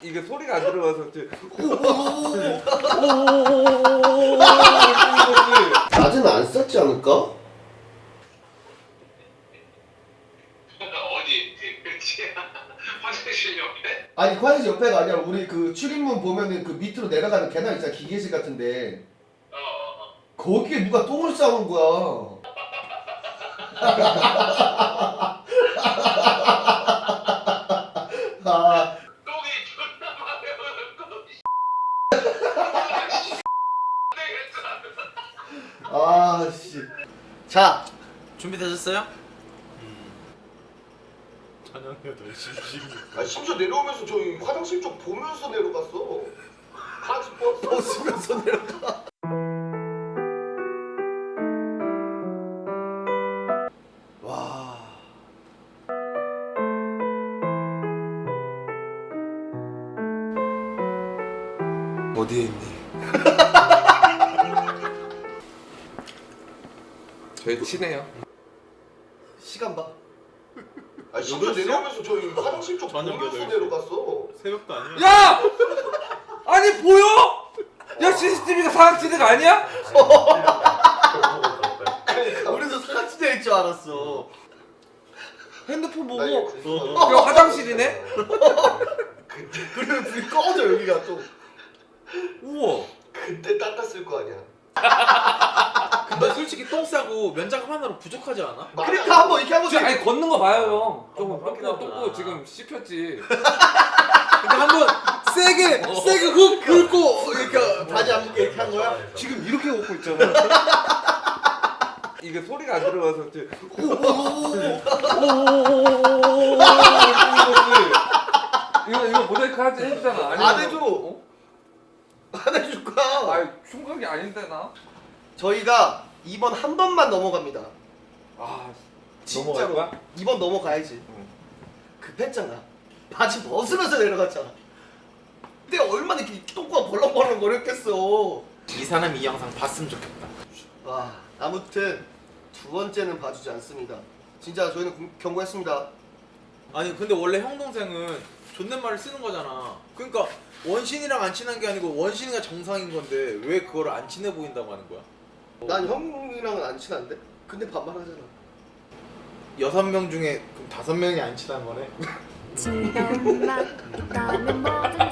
이게 소리가 안 들어가서 자주는 안 썼지 않을까? 어디? 그, 화장실 옆에? 아니 화장실 옆에가 아니라 우리 그 출입문 보면은 그 밑으로 내려가는 계단 있잖아 기계실 같은데 어, 어, 어. 거기에 누가 똥을 싸온 거야 씨. 자 준비되셨어요? 아, 심지어 내려오면서 저 화장실 쪽 보면서 내려갔어. 바지 벗어. 웃으면서 내려가. 와. 어디에 있니? 저희 친해요. 시간 봐. 아, 아 심지어 내려오면서 저 여기 화장실 쪽 저녁 보면서 갔어. 새벽도 아니야. 야! 아니 보여? 야 CCTV가 사각지대가 아니야? 그러니까 우리도 사각지대 일줄 알았어. 핸드폰 보고 나야 어, 어. 어. 화장실이네? 그때 그리고 불 꺼져 여기가 또. 우와 그때 닦았을 거 아니야. 너 솔직히 똥 싸고 면장 하나로 부족하지 않아? 그러니까 한번 이렇게 한번 아니 걷는 거 봐요 형. 조금 똥, 똥꼬 지금 씹혔지. 그러니까 한번 세게 세게 훅 긁고 그러니까 바지 안 묶게 이렇게 한 거야? 지금 이렇게 웃고 있잖아. 이게 소리가 안 들어가서 이제 이거 이거 모델카 하지 해주잖아 아니면, 안 해줘 어? 안 해줄 거야 아니 총각이 아닌데 나 저희가 2번 한 번만 넘어갑니다. 아 진짜로야. 2번 넘어가야지. 응. 급했잖아. 바지 벗으면서 내려갔잖아. 근데 얼마나 이렇게 똥꼬가 벌렁벌렁 거렸겠어. 이 사람이 이 영상 봤으면 좋겠다. 와 아무튼 두 번째는 봐주지 않습니다. 진짜 저희는 경고했습니다. 아니 근데 원래 형 동생은 존댓말을 쓰는 거잖아. 그러니까 원신이랑 안 친한 게 아니고 원신이가 정상인 건데 왜 그거를 안 친해 보인다고 하는 거야? 난 형이랑은 안 친한데? 근데 반말하잖아. 여섯 명 중에 다섯 명이 안 친한 거네. 즐거운 있다면 뭐든